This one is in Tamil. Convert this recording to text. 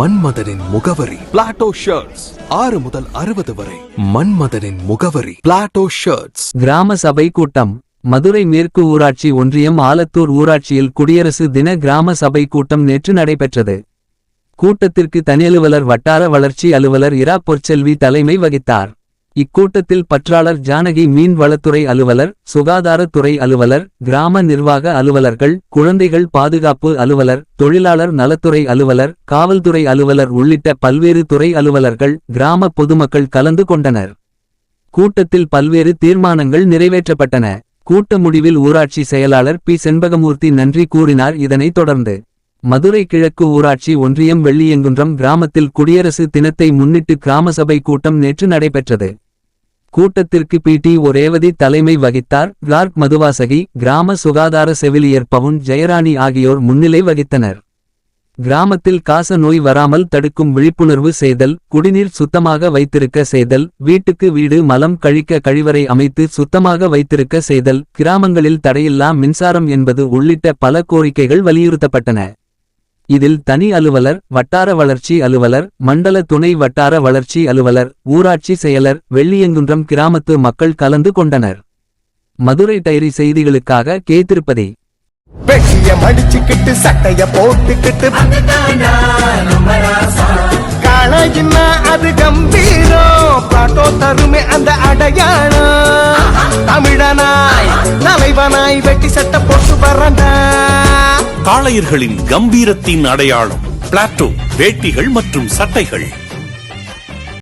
மன்மதனின் முகவரி. பிளாட்டோ ஷர்ட்ஸ் ஆறு முதல் அறுபது வரை. மன்மதனின் முகவரி. பிளாட்டோ ஷர்ட்ஸ் கிராம சபை கூட்டம். மதுரை மேற்கு ஊராட்சி ஒன்றியம் ஆலத்தூர் ஊராட்சியில் குடியரசு தின கிராம சபை கூட்டம் நேற்று நடைபெற்றது. கூட்டத்திற்கு தனியலுவலர் வட்டார வளர்ச்சி அலுவலர் இரா பொற்செல்வி தலைமை வகித்தார். இக்கூட்டத்தில் பற்றாளர் ஜானகி மீன்வளத்துறை அலுவலர் சுகாதாரத்துறை அலுவலர் கிராம நிர்வாக அலுவலர்கள் குழந்தைகள் பாதுகாப்பு அலுவலர் தொழிலாளர் நலத்துறை அலுவலர் காவல்துறை அலுவலர் உள்ளிட்ட பல்வேறு துறை அலுவலர்கள் கிராம பொதுமக்கள் கலந்து கொண்டனர். கூட்டத்தில் பல்வேறு தீர்மானங்கள் நிறைவேற்றப்பட்டன. கூட்ட முடிவில் ஊராட்சி செயலாளர் பி. செண்பகமூர்த்தி நன்றி கூறினார். இதனைத் தொடர்ந்து மதுரை கிழக்கு ஊராட்சி ஒன்றியம் வெள்ளியங்குன்றம் கிராமத்தில் குடியரசு தினத்தை முன்னிட்டு கிராம சபை கூட்டம் நேற்று நடைபெற்றது. கூட்டத்திற்கு பி டி ஒரேவதி தலைமை வகித்தார். கிளார்க் மதுவாசகி கிராம சுகாதார செவிலியர் பவுன் ஜெயராணி ஆகியோர் முன்னிலை வகித்தனர். கிராமத்தில் காச நோய் வராமல் தடுக்கும் விழிப்புணர்வு செய்தல் குடிநீர் சுத்தமாக வைத்திருக்க செய்தல் வீட்டுக்கு வீடு மலம் கழிக்க கழிவறை அமைத்து சுத்தமாக வைத்திருக்க செய்தல் கிராமங்களில் தடையில்லா மின்சாரம் என்பது உள்ளிட்ட பல கோரிக்கைகள் வலியுறுத்தப்பட்டன. இதில் தனி அலுவலர் வட்டார வளர்ச்சி அலுவலர் மண்டல துணை வட்டார வளர்ச்சி அலுவலர் ஊராட்சி செயலர் வெள்ளியங்குன்றம் கிராமத்து மக்கள் கலந்து கொண்டனர். மதுரை டைரி செய்திகளுக்காக கே திருப்பதி. அது கம்பீரம் பாட்டோ தருமே அந்த அடையாளம். தமிழனாய் தலைவனாய் வெட்டி சட்டை போட்டு வரண்டா காளையர்களின் கம்பீரத்தின் அடையாளம் பிளாட்டோ வேட்டிகள் மற்றும் சட்டைகள்.